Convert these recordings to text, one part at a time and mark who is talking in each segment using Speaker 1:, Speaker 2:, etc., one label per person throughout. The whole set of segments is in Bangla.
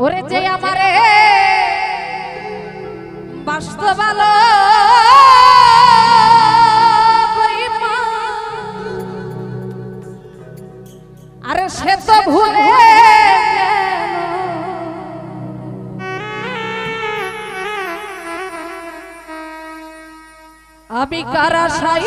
Speaker 1: ওরে যে আমারে বাস্তবালো আরে সে তো ভুলে আমি কারা সাই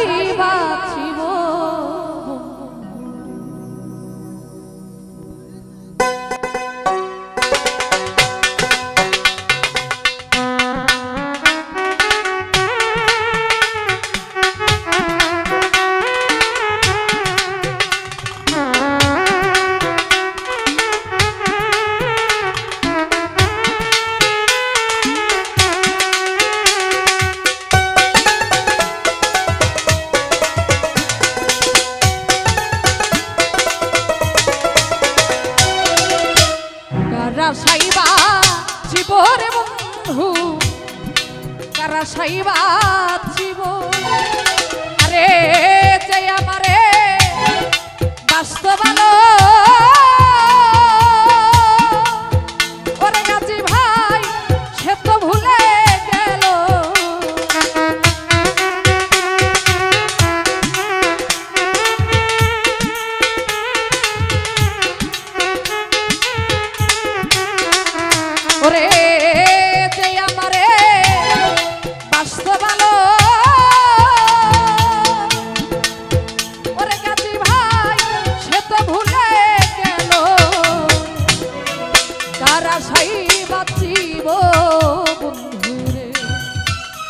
Speaker 1: কারা সাইবা? জীবরে বন্ধু কারা সাইবা জীব আরে যে আমারে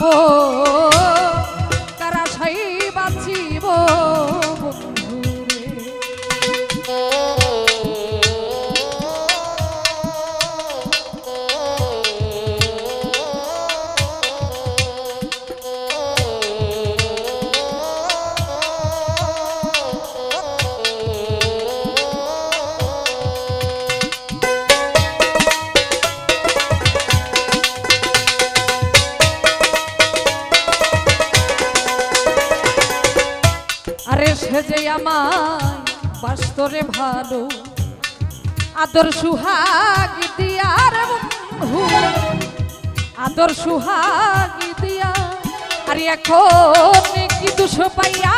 Speaker 1: Oh. আমায় বাস্তরে ভালো আদর সুহাগ দিয়ার আদর সুহাগ দিয়া। আর এখন কি দুশো পাইয়া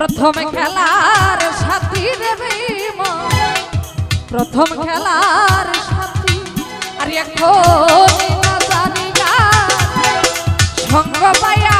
Speaker 1: প্রথম খেলার সাথী দেবে প্রথম খেলার সাথী। আর এখন জানি না সঙ্গ পাইয়া